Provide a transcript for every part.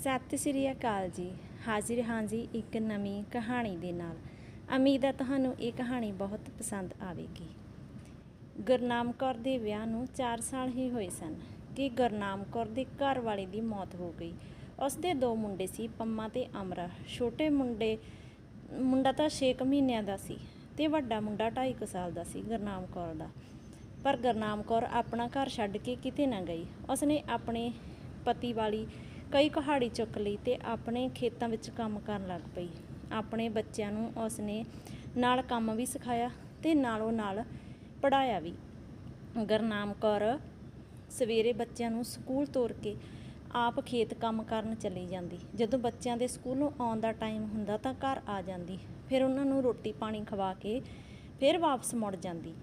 ਸਤਿ ਸ੍ਰੀ ਅਕਾਲ ਜੀ। ਹਾਜ਼ਰ ਹਾਂ ਜੀ ਇੱਕ ਨਵੀਂ ਕਹਾਣੀ ਦੇ ਨਾਲ। ਉਮੀਦ ਹੈ ਤੁਹਾਨੂੰ ਇਹ ਕਹਾਣੀ ਬਹੁਤ ਪਸੰਦ ਆਵੇਗੀ। ਗੁਰਨਾਮ ਕੌਰ ਦੇ ਵਿਆਹ ਨੂੰ 4 ਸਾਲ ਹੀ ਹੋਏ ਸਨ ਕਿ ਗੁਰਨਾਮ ਕੌਰ ਦੇ ਘਰ ਵਾਲੇ ਦੀ ਮੌਤ ਹੋ ਗਈ। ਉਸ ਦੇ ਦੋ ਮੁੰਡੇ ਸੀ, ਪੰਮਾ ਤੇ ਅਮਰਾ। ਛੋਟੇ ਮੁੰਡੇ, ਮੁੰਡਾ ਤਾਂ 6 ਮਹੀਨਿਆਂ ਦਾ ਸੀ ਤੇ ਵੱਡਾ ਮੁੰਡਾ 2.5 ਸਾਲ ਦਾ ਸੀ ਗੁਰਨਾਮ ਕੌਰ ਦਾ। ਪਰ ਗੁਰਨਾਮ ਕੌਰ ਆਪਣਾ ਘਰ ਛੱਡ ਕੇ ਕਿਤੇ ਨਾ ਗਈ। ਉਸਨੇ ਆਪਣੇ ਪਤੀ ਵਾਲੀ ਕਈ ਕਹਾੜੀ ਚੁੱਕ ਲਈ ਤੇ ਆਪਣੇ ਖੇਤਾਂ ਵਿੱਚ ਕੰਮ ਕਰਨ ਲੱਗ ਪਈ। ਆਪਣੇ ਬੱਚਿਆਂ ਨੂੰ ਉਸਨੇ ਨਾਲ ਕੰਮ ਵੀ ਸਿਖਾਇਆ ਤੇ ਨਾਲੋਂ ਨਾਲ ਪੜਾਇਆ ਵੀ। ਗੁਰਨਾਮ ਕੌਰ ਸਵੇਰੇ ਬੱਚਿਆਂ ਨੂੰ ਸਕੂਲ ਤੋਰ ਕੇ ਆਪ ਖੇਤ ਕੰਮ ਕਰਨ ਚਲੀ ਜਾਂਦੀ। ਜਦੋਂ ਬੱਚਿਆਂ ਦੇ ਸਕੂਲੋਂ ਆਉਣ ਦਾ ਟਾਈਮ ਹੁੰਦਾ ਤਾਂ ਘਰ ਆ ਜਾਂਦੀ। ਫਿਰ ਉਹਨਾਂ ਨੂੰ ਰੋਟੀ ਪਾਣੀ ਖਵਾ ਕੇ ਫਿਰ ਵਾਪਸ ਮੁੜ ਜਾਂਦੀ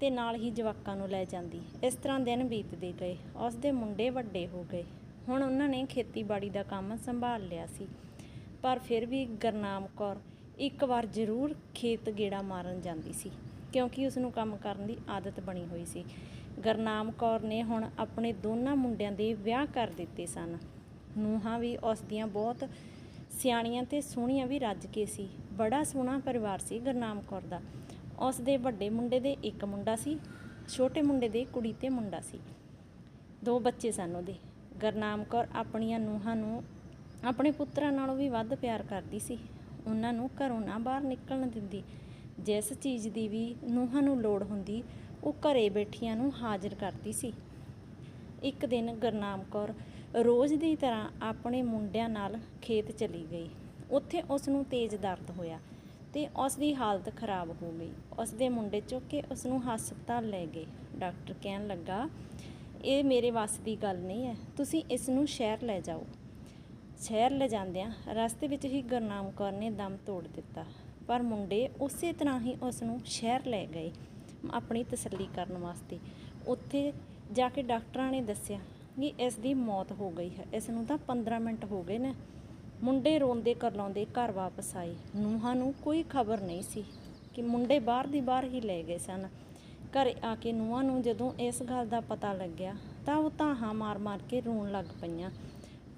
ਤੇ ਨਾਲ ਹੀ ਜਵਾਕਾਂ ਨੂੰ ਲੈ ਜਾਂਦੀ। ਇਸ ਤਰ੍ਹਾਂ ਦਿਨ ਬੀਤਦੇ ਗਏ। ਉਸ ਦੇ ਮੁੰਡੇ ਵੱਡੇ ਹੋ ਗਏ। ਹੁਣ ਉਹਨਾਂ ਨੇ ਖੇਤੀਬਾੜੀ ਦਾ ਕੰਮ ਸੰਭਾਲ ਲਿਆ ਸੀ। ਪਰ ਫਿਰ ਵੀ ਗਰਨਾਮ ਕੌਰ ਇੱਕ ਵਾਰ ਜ਼ਰੂਰ ਖੇਤ ਗੇੜਾ ਮਾਰਨ ਜਾਂਦੀ ਸੀ, ਕਿਉਂਕਿ ਉਸ ਨੂੰ ਕੰਮ ਕਰਨ ਦੀ ਆਦਤ ਬਣੀ ਹੋਈ ਸੀ। ਗਰਨਾਮ ਕੌਰ ਨੇ ਹੁਣ ਆਪਣੇ ਦੋਨਾਂ ਮੁੰਡਿਆਂ ਦੇ ਵਿਆਹ ਕਰ ਦਿੱਤੇ ਸਨ। ਨੂੰਹਾਂ ਵੀ ਉਸ ਦੀਆਂ ਬਹੁਤ ਸਿਆਣੀਆਂ ਤੇ ਸੋਹਣੀਆਂ ਵੀ ਰੱਜ ਕੇ ਸੀ। ਬੜਾ ਸੋਹਣਾ ਪਰਿਵਾਰ ਸੀ ਗਰਨਾਮ ਕੌਰ ਦਾ। ਉਸ ਦੇ ਵੱਡੇ ਮੁੰਡੇ ਦੇ ਇੱਕ ਮੁੰਡਾ ਸੀ, ਛੋਟੇ ਮੁੰਡੇ ਦੇ ਕੁੜੀ ਤੇ ਮੁੰਡਾ ਸੀ। ਦੋ ਬੱਚੇ ਸਨ ਉਹਦੇ। ਗਰਨਾਮ ਕੌਰ ਆਪਣੀਆਂ ਨੂੰਹਾਂ ਨੂੰ ਆਪਣੇ ਪੁੱਤਰਾਂ ਨਾਲੋਂ ਵੀ ਵੱਧ ਪਿਆਰ ਕਰਦੀ ਸੀ। ਉਹਨਾਂ ਨੂੰ ਘਰੋਂ ਨਾ ਬਾਹਰ ਨਿਕਲਣ ਦਿੰਦੀ। ਜਿਸ ਚੀਜ਼ ਦੀ ਵੀ ਨੂੰਹਾਂ ਨੂੰ ਲੋੜ ਹੁੰਦੀ, ਉਹ ਘਰੇ ਬੈਠੀਆਂ ਨੂੰ ਹਾਜ਼ਰ ਕਰਦੀ ਸੀ। ਇੱਕ ਦਿਨ ਗਰਨਾਮ ਕੌਰ ਰੋਜ਼ ਦੀ ਤਰ੍ਹਾਂ ਆਪਣੇ ਮੁੰਡਿਆਂ ਨਾਲ ਖੇਤ ਚਲੀ ਗਈ। ਉੱਥੇ ਉਸ ਨੂੰ ਤੇਜ਼ ਦਰਦ ਹੋਇਆ ਤੇ ਉਸ ਦੀ ਹਾਲਤ ਖਰਾਬ ਹੋ ਗਈ। ਉਸ ਦੇ ਮੁੰਡੇ ਚੁੱਕ ਕੇ ਉਸ ਨੂੰ ਹਸਪਤਾਲ ਲੈ ਗਏ। ਡਾਕਟਰ ਕਹਿਣ ਲੱਗਾ ਇਹ ਮੇਰੇ ਵੱਸ ਦੀ ਗੱਲ ਨਹੀਂ ਹੈ। ਤੁਸੀਂ ਇਸ ਨੂੰ ਸ਼ਹਿਰ ਲੈ ਜਾਓ। ਸ਼ਹਿਰ ਲੈ ਜਾਂਦਿਆਂ ਰਸਤੇ ਵਿੱਚ ਹੀ ਗੁਰਨਾਮ ਕੌਰ ਨੇ ਦਮ ਤੋੜ ਦਿੱਤਾ। ਪਰ ਮੁੰਡੇ ਉਸੇ ਤਰ੍ਹਾਂ ਹੀ ਉਸ ਨੂੰ ਸ਼ਹਿਰ ਲੈ ਗਏ ਆਪਣੀ ਤਸੱਲੀ ਕਰਨ ਵਾਸਤੇ। ਉੱਥੇ ਜਾ ਕੇ ਡਾਕਟਰਾਂ ਨੇ ਦੱਸਿਆ ਕਿ ਇਸ ਦੀ ਮੌਤ ਹੋ ਗਈ ਹੈ। ਇਸ ਨੂੰ ਤਾਂ 15 ਮਿੰਟ ਹੋ ਗਏ ਨੇ। ਮੁੰਡੇ ਰੋਂਦੇ ਕਰਲਾਉਂਦੇ ਘਰ ਵਾਪਸ ਆਏ। ਨੂੰਹਾਂ ਨੂੰ ਕੋਈ ਖਬਰ ਨਹੀਂ ਸੀ ਕਿ ਮੁੰਡੇ ਬਾਹਰ ਦੀ ਬਾਹਰ ਹੀ ਲੈ ਗਏ ਸਨ। ਘਰ ਆ ਕੇ ਨੂੰਹਾਂ ਨੂੰ ਜਦੋਂ ਇਸ ਗੱਲ ਦਾ ਪਤਾ ਲੱਗਿਆ ਤਾਂ ਉਹ ਤਾਹਾਂ ਮਾਰ-ਮਾਰ ਕੇ ਰੋਣ ਲੱਗ ਪਈਆਂ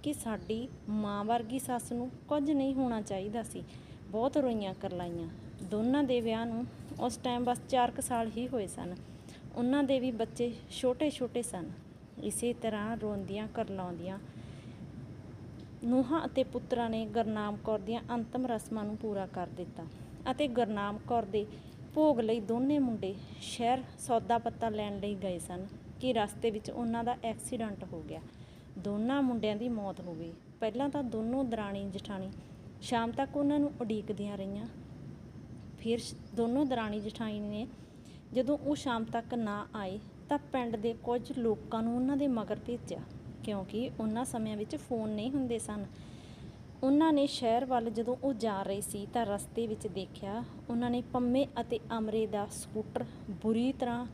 ਕਿ ਸਾਡੀ ਮਾਂ ਵਰਗੀ ਸੱਸ ਨੂੰ ਕੁਝ ਨਹੀਂ ਹੋਣਾ ਚਾਹੀਦਾ ਸੀ। ਬਹੁਤ ਰੋਈਆਂ ਕਰਲਾਈਆਂ। ਦੋਨਾਂ ਦੇ ਵਿਆਹ ਨੂੰ ਉਸ ਟਾਈਮ ਬਸ 4 ਸਾਲ ਹੀ ਹੋਏ ਸਨ। ਉਹਨਾਂ ਦੇ ਵੀ ਬੱਚੇ ਛੋਟੇ-ਛੋਟੇ ਸਨ। ਇਸੇ ਤਰ੍ਹਾਂ ਰੋਂਦੀਆਂ ਕਰਲਾਉਂਦੀਆਂ ਨੂੰਹਾਂ ਅਤੇ ਪੁੱਤਰਾਂ ਨੇ ਗੁਰਨਾਮ ਕੌਰ ਦੀਆਂ ਅੰਤਮ ਰਸਮਾਂ ਨੂੰ ਪੂਰਾ ਕਰ ਦਿੱਤਾ ਅਤੇ ਗੁਰਨਾਮ ਕੌਰ ਦੇ ਭੋਗ ਲਈ ਦੋਨੇ ਮੁੰਡੇ ਸ਼ਹਿਰ ਸੌਦਾ ਪੱਤਾ ਲੈਣ ਲਈ ਗਏ ਸਨ ਕਿ ਰਸਤੇ ਵਿੱਚ ਉਹਨਾਂ ਦਾ ਐਕਸੀਡੈਂਟ ਹੋ ਗਿਆ। ਦੋਨਾਂ ਮੁੰਡਿਆਂ ਦੀ ਮੌਤ ਹੋ ਗਈ। ਪਹਿਲਾਂ ਤਾਂ ਦੋਨੋਂ ਦਰਾਣੀ ਜਠਾਣੀ ਸ਼ਾਮ ਤੱਕ ਉਹਨਾਂ ਨੂੰ ਉਡੀਕਦੀਆਂ ਰਹੀਆਂ। ਫਿਰ ਦੋਨੋਂ ਦਰਾਣੀ ਜਠਾਣੀ ਨੇ ਜਦੋਂ ਉਹ ਸ਼ਾਮ ਤੱਕ ਨਾ ਆਏ ਤਾਂ ਪਿੰਡ ਦੇ ਕੁਝ ਲੋਕਾਂ ਨੂੰ ਉਹਨਾਂ ਦੇ ਮਗਰ ਭੇਜਿਆ ਕਿਉਂਕਿ ਉਹਨਾਂ ਸਮਿਆਂ ਵਿੱਚ ਫੋਨ ਨਹੀਂ ਹੁੰਦੇ ਸਨ। ਉਹਨਾਂ ਨੇ ਸ਼ਹਿਰ ਵੱਲ ਜਦੋਂ ਉਹ ਜਾ ਰਹੇ ਸੀ ਤਾਂ ਰਸਤੇ ਵਿੱਚ ਦੇਖਿਆ ਉਹਨਾਂ ਨੇ ਪੰਮੇ ਅਤੇ ਅਮਰੇ ਦਾ ਸਕੂਟਰ ਬੁਰੀ ਤਰ੍ਹਾਂ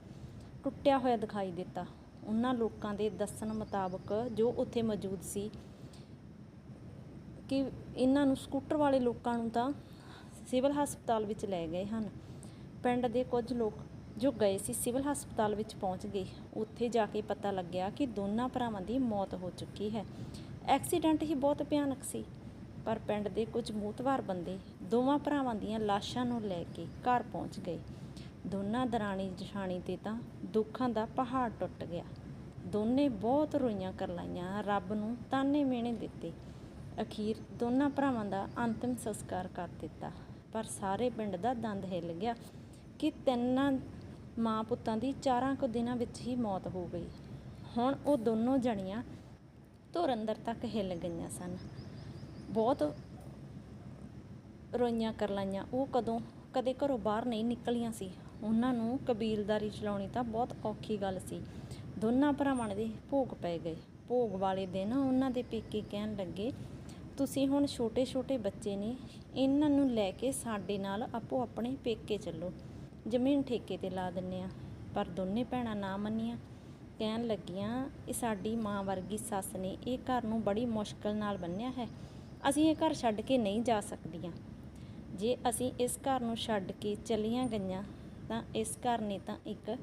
ਟੁੱਟਿਆ ਹੋਇਆ ਦਿਖਾਈ ਦਿੱਤਾ। ਉਹਨਾਂ ਲੋਕਾਂ ਦੇ ਦੱਸਣ ਮੁਤਾਬਕ ਜੋ ਉੱਥੇ ਮੌਜੂਦ ਸੀ ਕਿ ਇਹਨਾਂ ਨੂੰ ਸਕੂਟਰ ਵਾਲੇ ਲੋਕਾਂ ਨੂੰ ਤਾਂ ਸਿਵਲ ਹਸਪਤਾਲ ਵਿੱਚ ਲੈ ਗਏ ਹਨ। ਪਿੰਡ ਦੇ ਕੁਝ ਲੋਕ ਜੋ ਗਏ ਸੀ ਸਿਵਲ ਹਸਪਤਾਲ ਵਿੱਚ ਪਹੁੰਚ ਗਏ। ਉੱਥੇ ਜਾ ਕੇ ਪਤਾ ਲੱਗਿਆ ਕਿ ਦੋਨਾਂ ਭਰਾਵਾਂ ਦੀ ਮੌਤ ਹੋ ਚੁੱਕੀ ਹੈ। ਐਕਸੀਡੈਂਟ ਹੀ ਬਹੁਤ ਭਿਆਨਕ ਸੀ। ਪਰ ਪਿੰਡ ਦੇ ਕੁਝ ਮੂਤਵਾਰ ਬੰਦੇ ਦੋਵਾਂ ਭਰਾਵਾਂ ਦੀਆਂ ਲਾਸ਼ਾਂ ਨੂੰ ਲੈ ਕੇ ਘਰ ਪਹੁੰਚ ਗਏ। ਦੋਨਾਂ ਦਰਾਣੀ ਜਠਾਣੀ ਤੇ ਤਾਂ ਦੁੱਖਾਂ ਦਾ ਪਹਾੜ ਟੁੱਟ ਗਿਆ। ਦੋਨੇ ਬਹੁਤ ਰੋਈਆਂ ਕਰਲਾਈਆਂ, ਰੱਬ ਨੂੰ ਤਾਨੇ ਮੇਣੇ ਦਿੱਤੇ। ਅਖੀਰ ਦੋਨਾਂ ਭਰਾਵਾਂ ਦਾ ਅੰਤਿਮ ਸੰਸਕਾਰ ਕਰ ਦਿੱਤਾ। ਪਰ ਸਾਰੇ ਪਿੰਡ ਦਾ ਦੰਦ ਹਿੱਲ ਗਿਆ ਕਿ ਤਿੰਨਾਂ ਮਾਂ ਪੁੱਤਾਂ ਦੀ ਚਾਰਾਂ ਕੁ ਦਿਨਾਂ ਵਿੱਚ ਹੀ ਮੌਤ ਹੋ ਗਈ। ਹੁਣ ਉਹ ਦੋਨੋਂ ਜਣੀਆਂ ਧੁਰ ਅੰਦਰ ਤੱਕ ਹਿੱਲ ਗਈਆਂ ਸਨ। ਬਹੁਤ ਰੋਈਆਂ ਕਰਲਾਈਆਂ ਉਹ ਕਦੋਂ ਕਦੇ ਘਰੋਂ ਬਾਹਰ ਨਹੀਂ ਨਿਕਲੀਆਂ ਸੀ। ਉਹਨਾਂ ਨੂੰ ਕਬੀਲਦਾਰੀ ਚਲਾਉਣੀ ਤਾਂ ਬਹੁਤ ਔਖੀ ਗੱਲ ਸੀ। ਦੋਨਾਂ ਭਰਾਵਾਂ ਦੇ ਭੋਗ ਪੈ ਗਏ। ਭੋਗ ਵਾਲੇ ਦਿਨ ਉਹਨਾਂ ਦੇ ਪੇਕੇ ਕਹਿਣ ਲੱਗੇ, ਤੁਸੀਂ ਹੁਣ ਛੋਟੇ-ਛੋਟੇ ਬੱਚੇ ਨੇ। ਇਹਨਾਂ ਨੂੰ ਲੈ ਕੇ ਸਾਡੇ ਨਾਲ ਆਪੋ ਆਪਣੇ ਪੇਕੇ ਚੱਲੋ। ਜ਼ਮੀਨ ਠੇਕੇ ਤੇ ਲਾ ਦਿੰਨੇ ਆ ਪਰ ਦੋਨੇ ਭੈਣਾਂ ਨਾ ਮੰਨੀਆਂ। ਕਹਿਣ ਲੱਗੀਆਂ, ਇਹ ਸਾਡੀ ਮਾਂ ਵਰਗੀ ਸੱਸ ਨੇ। ਇਹ ਘਰ ਨੂੰ ਬੜੀ ਮੁਸ਼ਕਲ ਨਾਲ ਬੰਨਿਆ ਹੈ। ਅਸੀਂ ਇਹ ਘਰ ਛੱਡ ਕੇ ਨਹੀਂ ਜਾ ਸਕਦੀਆਂ। ਜੇ ਅਸੀਂ ਇਸ ਘਰ ਨੂੰ ਛੱਡ ਕੇ ਚਲੀਆਂ ਗਈਆਂ, ਤਾਂ ਇਸ ਘਰ ਨੇ ਤਾਂ ਇੱਕ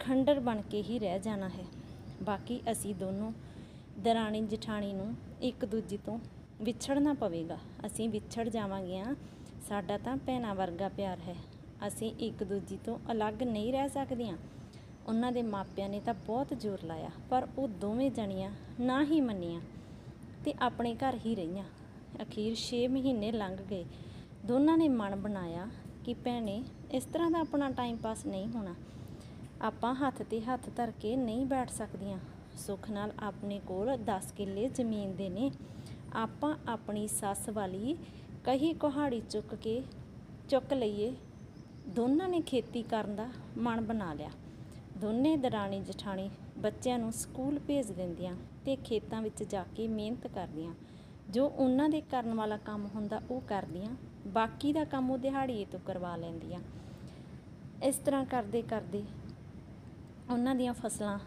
ਖੰਡਰ ਬਣ ਕੇ ਹੀ ਰਹਿ ਜਾਣਾ ਹੈ। ਬਾਕੀ ਅਸੀਂ ਦੋਨੋਂ ਦਰਾਣੀ ਜਠਾਣੀ ਨੂੰ ਇੱਕ ਦੂਜੀ ਤੋਂ ਵਿਛੜਨਾ ਪਵੇਗਾ। ਅਸੀਂ ਵਿਛੜ ਜਾਵਾਂਗੀਆਂ, ਸਾਡਾ ਤਾਂ ਭੈਣਾਂ ਵਰਗਾ ਪਿਆਰ ਹੈ। ਅਸੀਂ ਇੱਕ ਦੂਜੀ ਤੋਂ ਅਲੱਗ ਨਹੀਂ ਰਹਿ ਸਕਦੀਆਂ। ਉਹਨਾਂ ਦੇ ਮਾਪਿਆਂ ਨੇ ਤਾਂ ਬਹੁਤ ਜ਼ੋਰ ਲਾਇਆ, ਪਰ ਉਹ ਦੋਵੇਂ ਜਣੀਆਂ ਨਾ ਹੀ ਮੰਨੀਆਂ ਤੇ ਆਪਣੇ ਘਰ ਹੀ ਰਹੀਆਂ। ਅਖੀਰ 6 ਮਹੀਨੇ ਲੰਘ ਗਏ। ਦੋਨਾਂ ਨੇ ਮਨ ਬਣਾਇਆ ਕਿ ਭੈਣੇ, ਇਸ ਤਰ੍ਹਾਂ ਦਾ ਆਪਣਾ ਟਾਈਮ ਪਾਸ ਨਹੀਂ ਹੋਣਾ। ਆਪਾਂ ਹੱਥ ਤੇ ਹੱਥ ਧਰ ਕੇ ਨਹੀਂ ਬੈਠ ਸਕਦੀਆਂ। ਸੁੱਖ ਨਾਲ ਆਪਣੇ ਕੋਲ 10 ਕਿੱਲੇ ਜ਼ਮੀਨ ਦੇ ਨੇ। ਆਪਾਂ ਆਪਣੀ ਸੱਸ ਵਾਲੀ ਕਹੀ ਕੁਹਾੜੀ ਚੁੱਕ ਕੇ ਚੁੱਕ ਲਈਏ। ਦੋਨਾਂ ਨੇ ਖੇਤੀ ਕਰਨ ਦਾ ਮਨ ਬਣਾ ਲਿਆ। ਦੋਨੇ ਦਰਾਣੀ ਜਠਾਣੀ ਬੱਚਿਆਂ ਨੂੰ ਸਕੂਲ ਭੇਜ ਦਿੰਦੀਆਂ ਤੇ ਖੇਤਾਂ ਵਿੱਚ ਜਾ ਕੇ ਮਿਹਨਤ ਕਰਦੀਆਂ। ਜੋ ਉਹਨਾਂ ਦੇ ਕਰਨ ਵਾਲਾ ਕੰਮ ਹੁੰਦਾ ਉਹ ਕਰਦੀਆਂ, ਬਾਕੀ ਦਾ ਕੰਮ ਉਹ ਦਿਹਾੜੀਏ ਤੋਂ ਕਰਵਾ ਲੈਂਦੀਆਂ। ਇਸ ਤਰ੍ਹਾਂ ਕਰਦੇ ਕਰਦੇ ਉਹਨਾਂ ਦੀਆਂ ਫਸਲਾਂ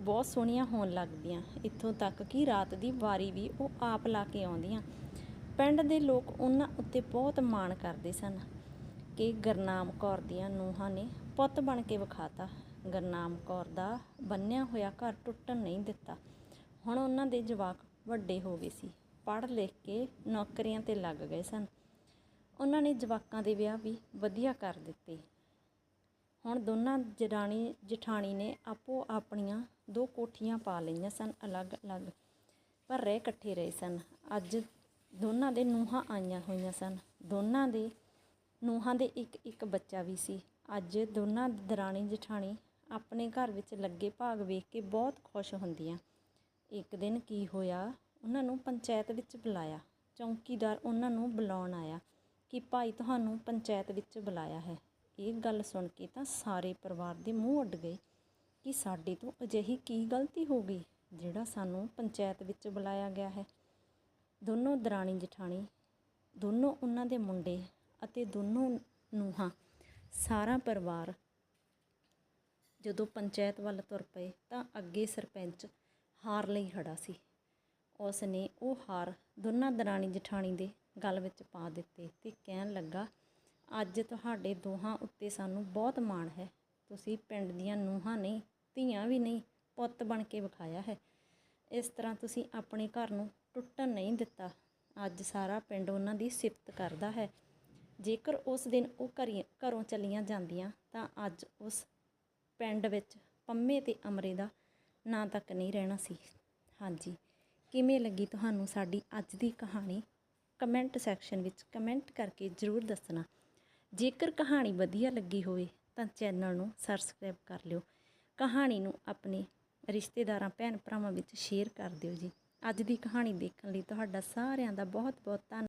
ਬਹੁਤ ਸੋਹਣੀਆਂ ਹੋਣ ਲੱਗਦੀਆਂ। ਇੱਥੋਂ ਤੱਕ ਕਿ ਰਾਤ ਦੀ ਵਾਰੀ ਵੀ ਉਹ ਆਪ ਲਾ ਕੇ ਆਉਂਦੀਆਂ। ਪਿੰਡ ਦੇ ਲੋਕ ਉਹਨਾਂ ਉੱਤੇ ਬਹੁਤ ਮਾਣ ਕਰਦੇ ਸਨ ਕਿ ਗਰਨਾਮ ਕੌਰ ਦੀਆਂ ਨੂੰਹਾਂ ਨੇ ਪੁੱਤ ਬਣ ਕੇ ਵਿਖਾਤਾ। ਗਰਨਾਮ ਕੌਰ ਦਾ ਬੰਨਿਆ ਹੋਇਆ ਘਰ ਟੁੱਟਣ ਨਹੀਂ ਦਿੱਤਾ। ਹੁਣ ਉਹਨਾਂ ਦੇ ਜਵਾਕ ਵੱਡੇ ਹੋ ਗਏ ਸੀ। ਪੜ੍ਹ ਲਿਖ ਕੇ ਨੌਕਰੀਆਂ ਤੇ ਲੱਗ ਗਏ ਸਨ। ਉਹਨਾਂ ਨੇ ਜਵਾਕਾਂ ਦੇ ਵਿਆਹ ਵੀ ਵਧੀਆ ਕਰ ਦਿੱਤੇ। ਹੁਣ ਦੋਨਾਂ ਜਰਾਣੀ ਜਠਾਣੀ ਨੇ ਆਪੋ ਆਪਣੀਆਂ ਦੋ ਕੋਠੀਆਂ ਪਾ ਲਈਆਂ ਸਨ ਅਲੱਗ-ਅਲੱਗ ਪਰ ਰਹਿ ਇਕੱਠੇ ਰਹੇ ਸਨ। ਅੱਜ ਦੋਨਾਂ ਦੇ ਨੂੰਹਾਂ ਆਈਆਂ ਹੋਈਆਂ ਸਨ। ਦੋਨਾਂ ਦੇ ਨੂੰਹਾਂ ਦੇ ਇੱਕ ਇੱਕ ਬੱਚਾ ਵੀ ਸੀ। ਅੱਜ ਦੋਨਾਂ ਦਰਾਣੀ ਜਠਾਣੀ ਆਪਣੇ ਘਰ ਵਿੱਚ ਲੱਗੇ ਭਾਗ ਵੇਖ ਕੇ ਬਹੁਤ ਖੁਸ਼ ਹੁੰਦੀਆਂ। ਇੱਕ ਦਿਨ ਕੀ ਹੋਇਆ? ਉਹਨਾਂ ਨੂੰ ਪੰਚਾਇਤ ਵਿੱਚ ਬੁਲਾਇਆ। ਚੌਂਕੀਦਾਰ ਉਹਨਾਂ ਨੂੰ ਬੁਲਾਉਣ ਆਇਆ ਕਿ ਭਾਈ ਤੁਹਾਨੂੰ ਪੰਚਾਇਤ ਵਿੱਚ ਬੁਲਾਇਆ ਹੈ। ਇਹ ਗੱਲ ਸੁਣ ਕੇ ਤਾਂ ਸਾਰੇ ਪਰਿਵਾਰ ਦੇ ਮੂੰਹ ਉੱਡ ਗਏ ਕਿ ਸਾਡੇ ਤੋਂ ਅਜਿਹੀ ਕੀ ਗਲਤੀ ਹੋ ਗਈ ਜਿਹੜਾ ਸਾਨੂੰ ਪੰਚਾਇਤ ਵਿੱਚ ਬੁਲਾਇਆ ਗਿਆ ਹੈ। ਦੋਨੋਂ ਦਰਾਣੀ ਜਠਾਣੀ, ਦੋਨੋਂ ਉਹਨਾਂ ਦੇ ਮੁੰਡੇ ਅਤੇ ਦੋਨੋਂ ਨੂੰਹਾਂ, ਸਾਰਾ ਪਰਿਵਾਰ ਜਦੋਂ ਪੰਚਾਇਤ ਵੱਲ ਤੁਰ ਪਏ ਤਾਂ ਅੱਗੇ ਸਰਪੰਚ ਹਾਰ ਲਈ ਖੜਾ ਸੀ। ਉਸ ਨੇ ਉਹ ਹਾਰ ਦੋਨਾਂ ਦਰਾਣੀ ਜਠਾਣੀ ਦੇ ਗਲ ਵਿੱਚ ਪਾ ਦਿੱਤੇ ਤੇ ਕਹਿਣ ਲੱਗਾ, ਅੱਜ ਤੁਹਾਡੇ ਦੋਹਾਂ ਉੱਤੇ ਸਾਨੂੰ ਬਹੁਤ ਮਾਣ ਹੈ। ਤੁਸੀਂ ਪਿੰਡ ਦੀਆਂ ਨੂੰਹਾਂ ਨਹੀਂ, ਧੀਆਂ ਵੀ ਨਹੀਂ, ਪੁੱਤ ਬਣ ਕੇ ਵਿਖਾਇਆ ਹੈ। ਇਸ ਤਰ੍ਹਾਂ ਤੁਸੀਂ ਆਪਣੇ ਘਰ ਨੂੰ ਟੁੱਟਣ ਨਹੀਂ ਦਿੱਤਾ। ਅੱਜ ਸਾਰਾ ਪਿੰਡ ਉਹਨਾਂ ਦੀ ਸਿਫਤ ਕਰਦਾ ਹੈ। ਜੇਕਰ ਉਸ ਦਿਨ ਉਹ ਘਰੀ, ਘਰੋਂ ਚਲੀਆਂ ਜਾਂਦੀਆਂ, ਤਾਂ ਅੱਜ ਉਸ ਪਿੰਡ ਵਿੱਚ ਪੰਮੇ ਤੇ ਅਮਰੇ ਦਾ ਨਾਂ ਤੱਕ ਨਹੀਂ ਰਹਿਣਾ ਸੀ। ਹਾਂਜੀ ਕਿਵੇਂ ਲੱਗੀ ਤੁਹਾਨੂੰ ਸਾਡੀ ਅੱਜ ਦੀ ਕਹਾਣੀ? ਕਮੈਂਟ ਸੈਕਸ਼ਨ ਵਿੱਚ ਕਮੈਂਟ ਕਰਕੇ ਜ਼ਰੂਰ ਦੱਸਣਾ। ਜੇਕਰ ਕਹਾਣੀ ਵਧੀਆ ਲੱਗੀ ਹੋਵੇ ਤਾਂ ਚੈਨਲ ਨੂੰ ਸਬਸਕ੍ਰਾਈਬ ਕਰ ਲਿਓ। ਕਹਾਣੀ ਨੂੰ ਆਪਣੇ ਰਿਸ਼ਤੇਦਾਰਾਂ ਭੈਣ ਭਰਾਵਾਂ ਵਿੱਚ ਸ਼ੇਅਰ ਕਰ ਦਿਓ ਜੀ। ਅੱਜ ਦੀ ਕਹਾਣੀ ਦੇਖਣ ਲਈ ਤੁਹਾਡਾ ਸਾਰਿਆਂ ਦਾ ਬਹੁਤ ਬਹੁਤ ਧੰਨਵਾਦ।